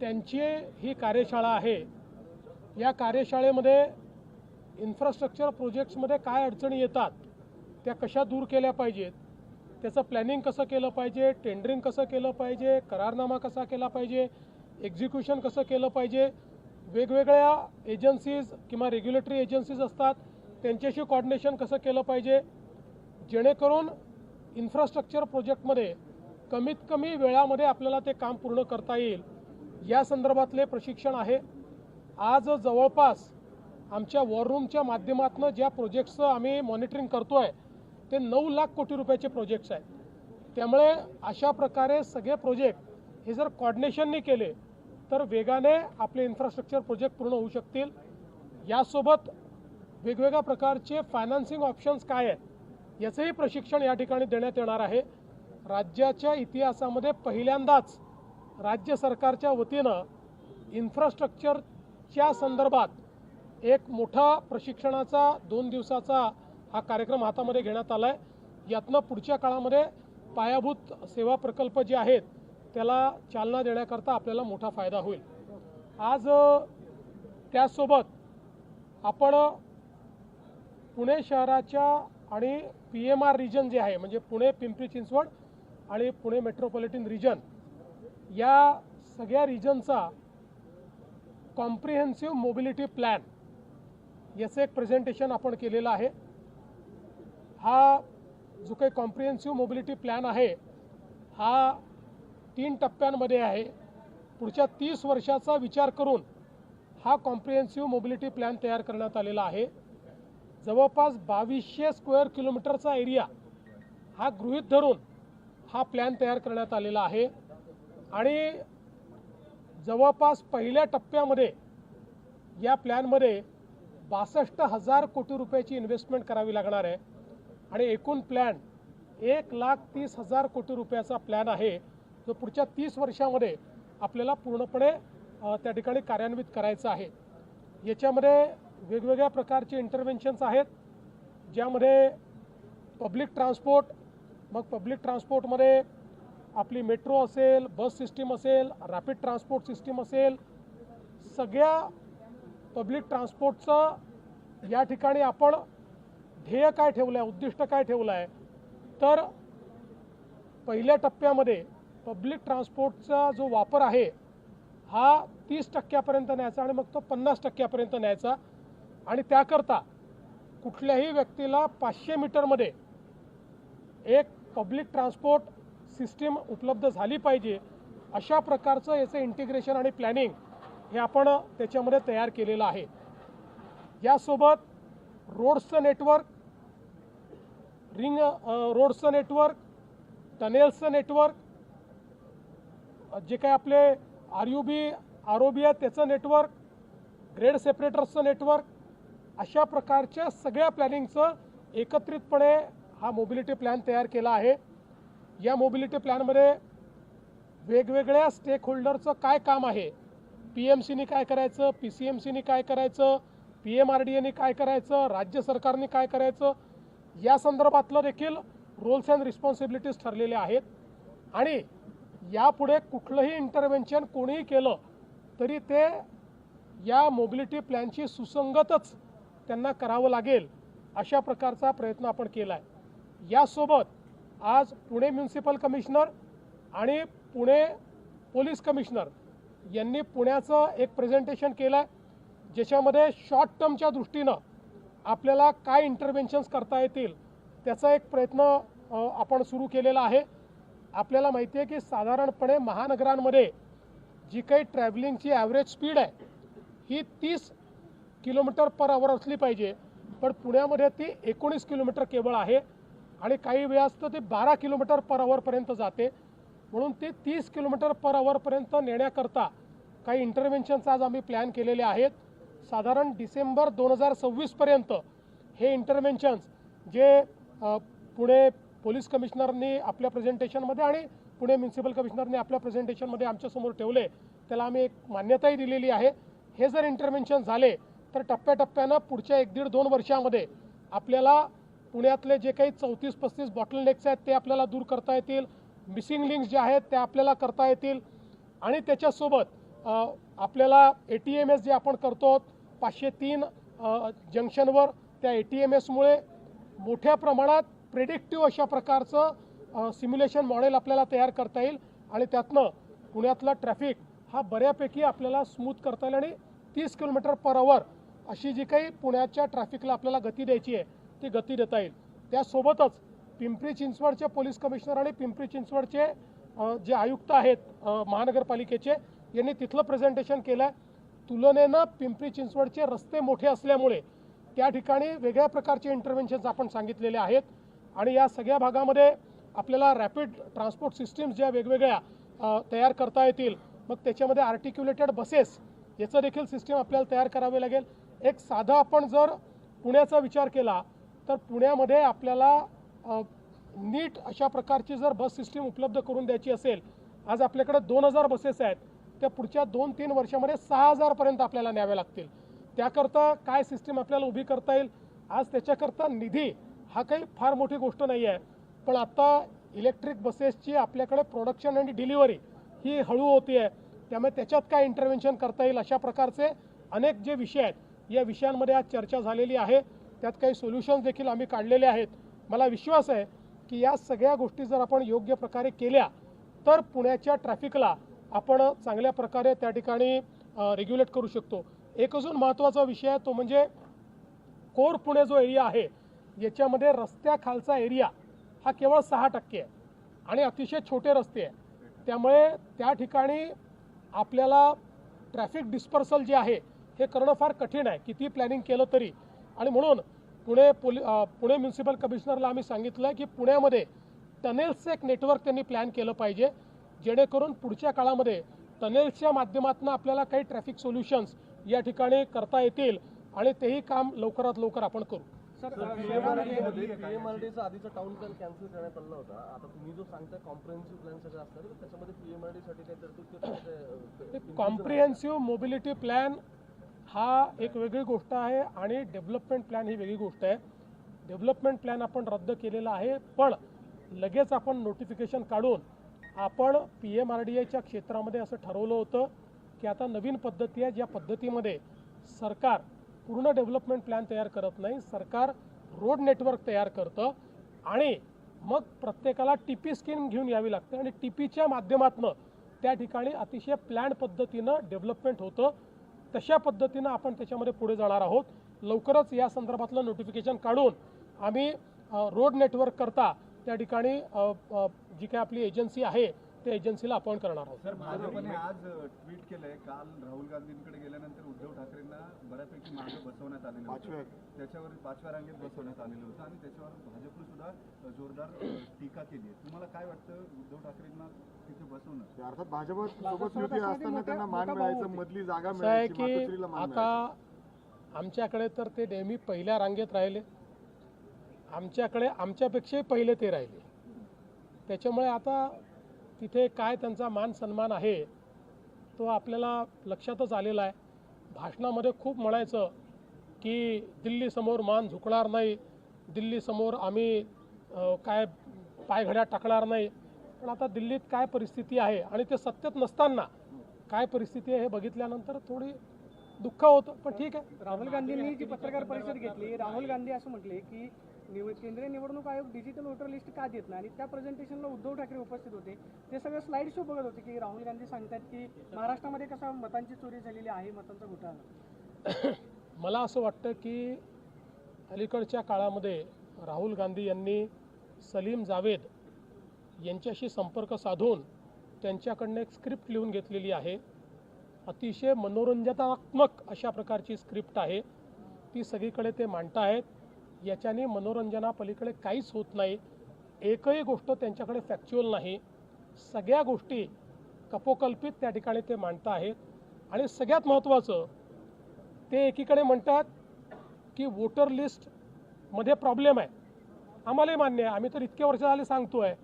त्यांची ही कार्यशाळा आहे. या कार्यशाळेमध्ये इन्फ्रास्ट्रक्चर प्रोजेक्ट्समध्ये काय अडचणी येतात त्या कशा दूर केल्या पाहिजेत त्याचं प्लॅनिंग कसं केलं पाहिजे टेंडरिंग कसं केलं पाहिजे करारनामा कसा केला पाहिजे एक्झिक्युशन कसं केलं पाहिजे वेगवेगळ्या एजन्सीज किंवा रेग्युलेटरी एजन्सीज असतात त्यांच्याशी कॉर्डिनेशन कसं केलं पाहिजे जेणेकरून इन्फ्रास्ट्रक्चर प्रोजेक्टमध्ये कमीत कमी वेळामध्ये आपल्याला ते काम पूर्ण करता येईल. या संदर्भातले प्रशिक्षण आहे. आज जवळपास आमच्या वॉर रूमच्या माध्यमातून ज्या प्रोजेक्ट्सचं आम्ही मॉनिटरिंग करतो आहे ते नऊ लाख कोटी रुपयाचे प्रोजेक्ट्स आहेत. त्यामुळे अशा प्रकारे सगळे प्रोजेक्ट हे जर कॉर्डिनेशनने केले तर वेगाने आपले इन्फ्रास्ट्रक्चर प्रोजेक्ट पूर्ण होऊ शकतील. यासोबत वेगवेगळ्या प्रकारचे फायनान्सिंग ऑप्शन्स काय आहेत याचंही प्रशिक्षण या ठिकाणी देण्यात येणार आहे. राज्याच्या इतिहासामध्ये पहिल्यांदाच राज्य सरकारच्या वतीनं इन्फ्रास्ट्रक्चरच्या संदर्भात एक मोठा प्रशिक्षणाचा दोन दिवसाचा हा कार्यक्रम हातामध्ये घेण्यात आला आहे यातनं पुढच्या काळामध्ये पायाभूत सेवा प्रकल्प जे आहेत त्याला चालना देण्याकरता आपल्याला मोठा फायदा होईल. आज त्यासोबत त्याचसोबत आपण पुणे शहराच्या आणि पी एम आर रिजन जे आहे म्हणजे पुणे पिंपरी चिंचवड आणि पुणे मेट्रोपॉलिटन रिजन या सगळ्या रिजनचा कॉम्प्रिहेन्सिव्ह मोबिलिटी प्लॅन याचं एक प्रेझेंटेशन आपण केलेलं आहे. हा जो काही कॉम्प्रिहेन्सिव्ह मोबिलिटी प्लॅन आहे हा तीन टप्प्यांमध्ये आहे. पुढच्या तीस वर्षाचा विचार करून हा कॉम्प्रिहेन्सिव्ह मोबिलिटी प्लॅन तयार करण्यात आलेला आहे. जवळपास बावीसशे स्क्वेअर किलोमीटरचा एरिया हा गृहीत धरून हा प्लॅन तयार करण्यात आलेला आहे. आणि जवळपास पहिल्या टप्प्यामध्ये या प्लॅनमध्ये बासष्ट हजार कोटी रुपयाची इन्व्हेस्टमेंट करावी लागणार आहे. आणि एकूण प्लॅन एक लाख तीस हजार कोटी रुपयाचा प्लॅन आहे जो पुढच्या तीस वर्षामध्ये आपल्याला पूर्णपणे त्या ठिकाणी कार्यान्वित करायचा आहे. याच्यामध्ये वेगवेगळ्या प्रकारचे इंटरव्हेन्शन्स आहेत ज्यामध्ये पब्लिक ट्रान्सपोर्ट मग पब्लिक ट्रान्सपोर्टमध्ये आपली मेट्रो असेल बस सिस्टीम असेल रॅपिड ट्रान्सपोर्ट सिस्टीम असेल सगळ्या पब्लिक ट्रान्सपोर्टचं या ठिकाणी आपण ध्येय काय ठेवलं आहे उद्दिष्ट काय ठेवलं आहे तर पहिल्या टप्प्यामध्ये पब्लिक ट्रान्सपोर्टचा जो वापर आहे हा तीस टक्क्यापर्यंत न्यायचा आणि मग तो पन्नास टक्क्यापर्यंत न्यायचा. आणि त्याकरता कुठल्याही व्यक्तीला पाचशे मीटरमध्ये एक पब्लिक ट्रान्सपोर्ट सिस्टीम उपलब्ध झाली पाहिजे अशा प्रकारचं याचं इंटिग्रेशन आणि प्लॅनिंग हे आपण त्याच्यामध्ये तयार केलेलं आहे. यासोबत रोड्सचं नेटवर्क रिंग रोड्सचं नेटवर्क टनेल्सचं नेटवर्क जे काय आपले R U B R O B आहे त्याचं नेटवर्क ग्रेड सेपरेटर्सचं नेटवर्क अशा प्रकारच्या सगळ्या प्लॅनिंगचं एकत्रितपणे हा मोबिलिटी प्लॅन तयार केला आहे. या मोबिलिटी प्लॅनमध्ये वेगवेगळ्या स्टेक होल्डरचं काय काम आहे? पी एम सीनी काय करायचं? पी सी एम सीनी काय करायचं? पी एम आर डी एनी काय करायचं? राज्य सरकारने काय करायचं? या संदर्भातलं देखील रोल्स अँड रिस्पॉन्सिबिलिटीज ठरलेले आहेत. आणि यापुढे कुठलंही इंटरव्हेन्शन कोणीही केलं तरी ते या मोबिलिटी प्लॅनशी सुसंगतच त्यांना करावं लागेल अशा प्रकारचा प्रयत्न आपण केला आहे यासोबत आज पुणे म्युन्सिपल कमिशनर आणि पुणे पोलीस कमिशनर यांनी पुण्याचं एक प्रेझेंटेशन केलं आहे ज्याच्यामध्ये शॉर्ट टर्मच्या दृष्टीनं आपल्याला काय इंटरव्हेन्शन्स करता येतील त्याचा एक प्रयत्न आपण सुरू केलेला आहे. आपल्याला माहिती आहे की साधारणपणे महानगरांमध्ये जी काही ट्रॅव्हलिंगची ॲव्हरेज स्पीड आहे ही तीस किलोमीटर पर आवर असली पाहिजे. पण पुण्यामध्ये ती एकोणीस किलोमीटर केवळ आहे. आणि काही वेळास तर ते बारा किलोमीटर पर आवरपर्यंत जाते. म्हणून ते तीस किलोमीटर पर आवरपर्यंत नेण्याकरता काही इंटरव्हेन्शन्स आज आम्ही प्लॅन केलेले आहेत. साधारण डिसेंबर दोन हजार सव्वीसपर्यंत हे इंटरव्हेन्शन्स जे पुणे पोलीस कमिशनरनी आपल्या प्रेझेंटेशनमध्ये आणि पुणे म्युन्सिपल कमिशनरने आपल्या प्रेझेंटेशनमध्ये आमच्यासमोर ठेवले. त्याला आम्ही एक मान्यताही दिलेली आहे. हे जर इंटरव्हेन्शन झाले तर टप्प्याटप्प्यानं पुढच्या एक दीड दोन वर्षामध्ये आपल्याला पुण्यातले जे काही चौतीस पस्तीस बॉटलनेक्स आहेत ते आपल्याला दूर करता येतील. मिसिंग लिंक्स जे आहेत ते आपल्याला करता येतील. आणि त्याच्यासोबत आपल्याला ए टी एम एस जे आपण करतो पाचशे तीन जंक्शनवर त्या ए टी एम एसमुळे मोठ्या प्रमाणात प्रेडिक्टिव्ह अशा प्रकारचं सिम्युलेशन मॉडेल आपल्याला तयार करता येईल. आणि त्यातनं पुण्यातला ट्रॅफिक हा बऱ्यापैकी आपल्याला स्मूथ करता येईल. आणि तीस किलोमीटर पर अवर अशी जी काही पुण्याच्या ट्रॅफिकला आपल्याला गती द्यायची आहे ती गती देता येईल. त्यासोबतच पिंपरी चिंचवडचे पोलीस कमिशनर आणि पिंपरी चिंचवडचे जे आयुक्त आहेत महानगरपालिकेचे यांनी तिथलं प्रेझेंटेशन केलं आहे तुलनेनं पिंपरी चिंचवडचे रस्ते मोठे असल्यामुळे त्या ठिकाणी वेगळ्या प्रकारचे इंटरव्हेन्शन्स आपण सांगितलेले आहेत. आणि या सगळ्या भागामध्ये आपल्याला रॅपिड ट्रान्सपोर्ट सिस्टीम्स ज्या वेगवेगळ्या तयार करता येतील मग त्याच्यामध्ये आर्टिक्युलेटेड बसेस याचं देखील सिस्टीम आपल्याला तयार करावे लागेल. एक साधा आपण जर पुण्याचा विचार केला तर पुण्यामध्ये आपल्याला नीट अशा प्रकारची जर बस सिस्टीम उपलब्ध करून द्यायची असेल आज आपल्याकडे दोन हजार बसेस आहेत त्या पुढच्या दोन तीन वर्षामध्ये सहा हजारपर्यंत आपल्याला न्याव्या लागतील. त्याकरता काय सिस्टीम आपल्याला उभी करता येईल आज त्याच्याकरता निधी हा काही फार मोठी गोष्ट नाही आहे. पण आता इलेक्ट्रिक बसेसची आपल्याकडे प्रोडक्शन आणि डिलिव्हरी ही हळू होती आहे त्यामुळे त्याच्यात काय इंटरव्हेन्शन करता येईल अशा प्रकारचे अनेक जे विषय आहेत या विषयांमध्ये आज चर्चा झालेली आहे. त्यात काही सोल्युशन्स देखील आम्ही काढलेले आहेत. मला विश्वास आहे की या सगळ्या गोष्टी जर आपण योग्य प्रकारे केल्या तर पुण्याच्या ट्रॅफिकला आपण चांगल्या प्रकारे त्या ठिकाणी रेग्युलेट करू शकतो. एक अजून महत्त्वाचा विषय आहे तो म्हणजे कोर पुणे जो एरिया आहे याच्यामध्ये रस्त्याखालचा एरिया हा केवळ सहा टक्के आहे आणि अतिशय छोटे रस्ते आहे त्यामुळे त्या ठिकाणी आपल्याला ट्रॅफिक डिस्पर्सल जे आहे हे करणं फार कठीण आहे. किती प्लॅनिंग केलं तरी आणि म्हणून पुणे पोलि पुणे म्युन्सिपल कमिशनरला आम्ही सांगितलं की पुण्यामध्ये टनेल्सचं एक नेटवर्क त्यांनी प्लॅन केलं पाहिजे जेणेकरून पुढच्या काळामध्ये टनेल्सच्या माध्यमातून आपल्याला काही ट्रॅफिक सोल्युशन्स या ठिकाणी करता येतील आणि तेही काम लवकरात लवकर आपण करू. सर पीएमआरडीचा आधीचा टाउन प्लॅन कॅन्सल करण्यात आला होता. आता तुम्ही जो सांगताय कॉम्प्रिहेन्सिव्ह प्लॅन सगळं असणार तर त्याच्यामध्ये पीएमआरडी साठी काही तरतूद करण्यात ते कॉम्प्रिहेन्सिव्ह मोबिलिटी प्लॅन हा एक वेगळी गोष्ट आहे आणि डेव्हलपमेंट प्लॅन ही वेगळी गोष्ट आहे. डेव्हलपमेंट प्लॅन आपण रद्द केलेला आहे पण लगेच आपण नोटिफिकेशन काढून आपण पी एम आर डी एच्या क्षेत्रामध्ये असं ठरवलं होतं की आता नवीन पद्धती आहे ज्या पद्धतीमध्ये सरकार पूर्ण डेव्हलपमेंट प्लॅन तयार करत नाही सरकार रोड नेटवर्क तयार करतं आणि मग प्रत्येकाला टी पी स्कीम घेऊन यावी लागते आणि टी पीच्या माध्यमातून त्या ठिकाणी अतिशय प्लॅन पद्धतीनं डेव्हलपमेंट होतं. तशा पद्धतीनं आपण त्याच्यामध्ये पुढे जाणार आहोत. लवकरच या संदर्भातलं नोटिफिकेशन काढून आम्ही रोड नेटवर्क करता त्या ठिकाणी जी काय आपली एजन्सी आहे त्या एजन्सीला अपॉइंट करणार आहोत. सर भाजपने आज ट्विट केलंय. काल राहुल गांधींकडे गेल्यानंतर उद्धव ठाकरेंना बऱ्यापैकी मागे बसवण्यात आलेलं होतं. त्याच्यावर पाचव्या रांगेत बसवण्यात आलेलं होतं आणि त्याच्यावर भाजपने सुद्धा जोरदार टीका केली आहे. तुम्हाला काय वाटतं उद्धव ठाकरेंना तिथे बसवणं? अर्थात भाजप सोबत युती असताना त्यांना मान मिळायचं मधली जागा मिळायची आता आमच्याकडे तर ते नेहमी पहिल्या रांगेत राहिले. आमच्याकडे आमच्यापेक्षाही पहिले ते राहिले. त्याच्यामुळे आता तिथे काय त्यांचा मान सन्मान आहे तो आपल्याला लक्षातच आलेला आहे. भाषणामध्ये खूप म्हणायचं की दिल्लीसमोर मान झुकणार नाही दिल्लीसमोर आम्ही काय पायघड्या टाकणार नाही. पण आता दिल्लीत काय परिस्थिती आहे आणि ते सत्तेत नसताना काय परिस्थिती आहे हे बघितल्यानंतर थोडी दुःख होतं पण ठीक आहे. राहुल गांधींनी जी पत्रकार परिषद घेतली राहुल गांधी असं म्हटले की निव केंद्रीय निवडणूक आयोग डिजिटल वोटर लिस्ट का देत नाही? आणि त्या प्रेझेंटेशनला उद्धव ठाकरे उपस्थित होते. ते सगळं स्लाईड शो बघत होते की राहुल गांधी सांगतात की महाराष्ट्रामध्ये कसं मतांची चोरी झालेली आहे मतांचा घोटाळा. मला असं वाटतं की अलीकडच्या काळामध्ये राहुल गांधी यांनी सलीम जावेद यांच्याशी संपर्क साधून त्यांच्याकडनं एक स्क्रिप्ट लिहून घेतलेली आहे. अतिशय मनोरंजनात्मक अशा प्रकारची स्क्रिप्ट आहे. ती सगळीकडे ते मांडताहेत. याच्याने मनोरंजनापलीकडे काहीच होत नाही. एकही गोष्ट त्यांच्याकडे फॅक्च्युअल नाही. सगळ्या गोष्टी कपोकल्पित त्या ठिकाणी ते मांडता आहेत. आणि सगळ्यात महत्त्वाचं ते एकीकडे म्हणतात की वोटर लिस्टमध्ये प्रॉब्लेम आहे. आम्हालाही मान्य आहे. आम्ही तर इतके वर्ष झाले सांगतो आहे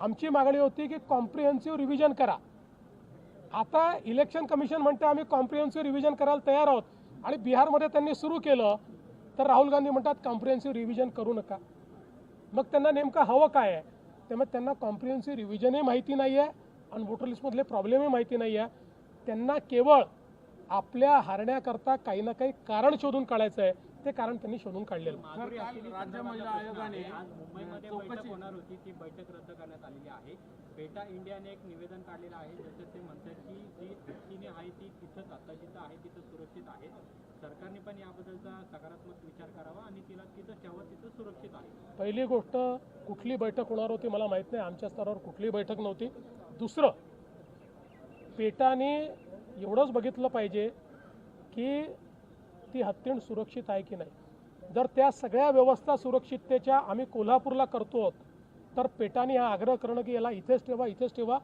आमची मागणी होती की कॉम्प्रिहेन्सिव्ह रिव्हिजन करा. आता इलेक्शन कमिशन म्हणते आम्ही कॉम्प्रिहेन्सिव्ह रिव्हिजन करायला तयार आहोत. आणि बिहारमध्ये त्यांनी सुरू केलं. तर राहुल गांधी म्हणतात कॉम्प्रिहेन्सिव्ह रिव्हिजन करू नका. मग त्यांना नेमकं हवं काय आहे? त्यामुळे त्यांना कॉम्प्रिहेन्सिव्ह रिव्हिजनही माहिती नाही आहे आणि वोटर लिस्टमधले प्रॉब्लेमही माहिती नाही आहे त्यांना केवळ आपल्या हारण्याकरता काही ना काही कारण शोधून काढायचं आहे. ते कारण त्यांनी शोधून काढलेलं. आहे. राज्य महिला आयोगाने आज मुंबईमध्ये बैठक होणार होती ती बैठक रद्द करण्यात आलेली आहे बेटा इंडियाने एक निवेदन काढलेलं आहे ज्याच्यात ते म्हणतात की जी हत्तीने आहे ती तिथंच आता जिथं आहे तिथं सुरक्षित आहे. सरकारने पण याबद्दलचा सकारात्मक विचार करावा आणि तिला तिथं ठेवा तिथं सुरक्षित आहे. पहिली गोष्ट कुठली बैठक होणार होती मला माहीत नाही. आमच्या स्तरावर कुठली बैठक नव्हती. दुसरं पेटाने एवढंच बघितलं पाहिजे की ती हत्तीण सुरक्षित आहे की नाही? जर त्या सगळ्या व्यवस्था सुरक्षिततेच्या आम्ही कोल्हापूरला करतो आहोत तर पेटाने हा आग्रह करणं की याला इथेच ठेवा इथेच ठेवा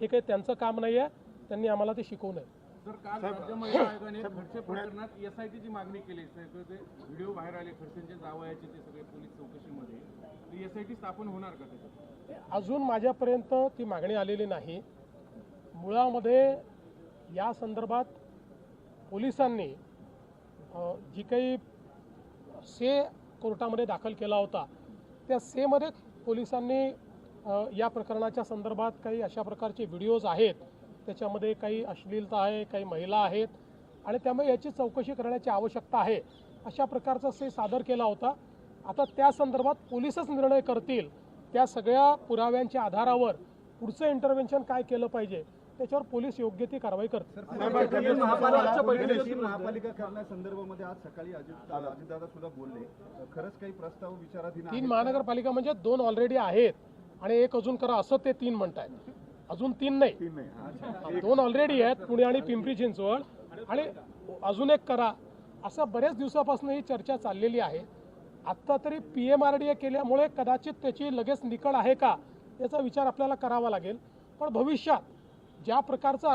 हे काही त्यांचं काम नाही आहे त्यांनी आम्हाला ते शिकवू नये. तर काल राज्य महिला आयोगाने खडसे प्रकरणात एसआयटीची मागणी केली. सगळे ते व्हिडिओ बाहेर आले खडसेंचे जावयाचे ते सगळे पोलीस चौकशीमध्ये. एसआयटी स्थापन होणार का त्याच्यात? अजून माझ्यापर्यंत ती मागणी आलेली नाही. मुळामध्ये या संदर्भात पोलिसांनी जी काही से कोर्टामध्ये दाखल केला होता त्या सेमध्ये पोलिसांनी या प्रकरणाच्या संदर्भात काही अशा प्रकारचे व्हिडिओज आहेत. त्याच्यामध्ये काही अश्लीलता आहे काही महिला आहेत आणि त्यामुळे याची चौकशी करण्याची आवश्यकता आहे. अशा प्रकारचा से सादर केला होता. आता त्या संदर्भात पोलीसच निर्णय करतील. त्या सगळ्या पुराव्यांच्या आधारावर पुढचं इंटरव्हेन्शन काय केलं पाहिजे? त्याच्यावर पोलीस योग्य ती कारवाई करतील तीन महापालिका तीन महापालिका करण्यासंदर्भामध्ये आज सकाळी अजित अजितदादा सुद्धा बोलले. खरंच काही प्रस्ताव विचाराधीन तीन आहेत? महानगरपालिका म्हणजे दोन ऑलरेडी आहेत आणि एक अजून करा असं ते तीन म्हणतायत. अजून तीन नाही. तीन नाही. दोन ऑलरेडी आहेत पुणे आणि पिंपरी चिंचवड. आणि अजून एक करा. असं बऱ्याच दिवसापासून ही चर्चा चाललेली आहे. आत्ता तरी P M R D A केल्यामुळे कदाचित त्याची लगेच निकड आहे का याचा विचार आपल्याला करावा लागेल. पण भविष्यात ज्या प्रकारचा